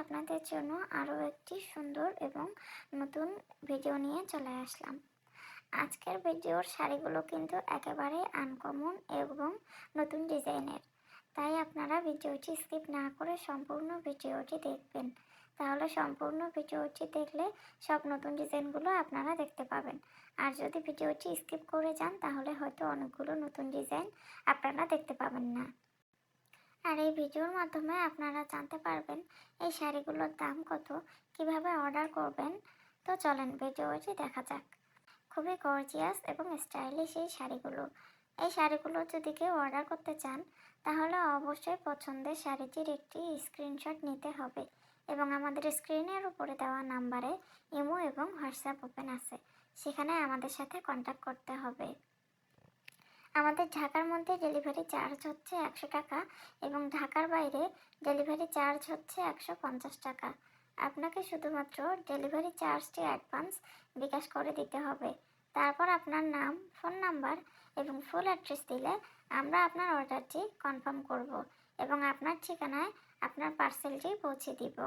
আপনাদের জন্য আরও একটি সুন্দর এবং নতুন ভিডিও নিয়ে চলে আসলাম। আজকের ভিডিওর শাড়িগুলো কিন্তু একেবারে আনকমন এবং নতুন ডিজাইনের। তাই আপনারা ভিডিওটি স্কিপ না করে সম্পূর্ণ ভিডিওটি দেখবেন। তাহলে সম্পূর্ণ ভিডিওটি দেখলে সব নতুন ডিজাইনগুলো আপনারা দেখতে পাবেন। আর যদি ভিডিওটি স্কিপ করে যান, তাহলে হয়তো অনেকগুলো নতুন ডিজাইন আপনারা দেখতে পাবেন না। আর এই ভিডিওর মাধ্যমে আপনারা জানতে পারবেন এই শাড়িগুলোর দাম কত, কীভাবে অর্ডার করবেন। তো চলেন ভিডিওটি দেখা যাক। খুবই গর্জিয়াস এবং স্টাইলিশ এই শাড়িগুলো। এই শাড়িগুলো যদি কেউ অর্ডার করতে চান, তাহলে অবশ্যই পছন্দের শাড়িটির একটি স্ক্রিনশট নিতে হবে এবং আমাদের স্ক্রিনের উপরে দেওয়া নাম্বারে ইমো এবং হোয়াটসঅ্যাপ ওপেন আছে। সেখানে আমাদের সাথে কন্ট্যাক্ট করতে হবে। আমাদের ঢাকার মধ্যে ডেলিভারি চার্জ হচ্ছে একশো টাকা এবং ঢাকার বাইরে ডেলিভারি চার্জ হচ্ছে একশো পঞ্চাশ টাকা। আপনাকে শুধুমাত্র ডেলিভারি চার্জটি অ্যাডভান্স বিকাশ করে দিতে হবে। তারপর আপনার নাম ফোন নাম্বার এবং ফুল অ্যাড্রেস দিলে আমরা আপনার অর্ডারটি কনফার্ম করব এবং আপনার ঠিকানায় আপনার পার্সেলটি পৌঁছে দিব।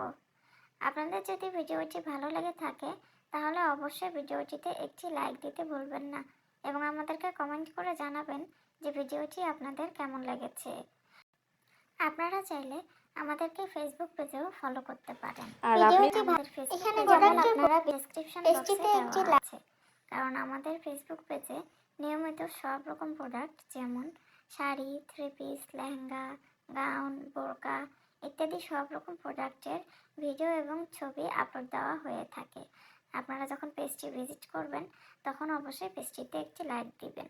আপনাদের যদি ভিডিওটি ভালো লেগে থাকে, তাহলে অবশ্যই ভিডিওটিতে একটি লাইক দিতে ভুলবেন না এবং আমাদেরকে কমেন্ট করে জানাবেন যে ভিডিওটি আপনাদের কেমন লেগেছে। আপনারা চাইলে আমাদেরকে ফেসবুক পেজেও ফলো করতে পারেন। ভিডিওটি এখানে আপনারা ডেসক্রিপশন বক্সে একটি দেওয়া আছে। কারণ আমাদের ফেসবুক পেজে নিয়মিত সব রকম প্রোডাক্ট যেমন sari three piece lehenga gown বোরকা ইত্যাদি সব রকম প্রোডাক্টের ভিডিও এবং ছবি আপলোড দেওয়া হয়ে থাকে। আপনারা যখন পেজটি ভিজিট করবেন তখন অবশ্যই পেজটিতে একটি লাইক দিবেন।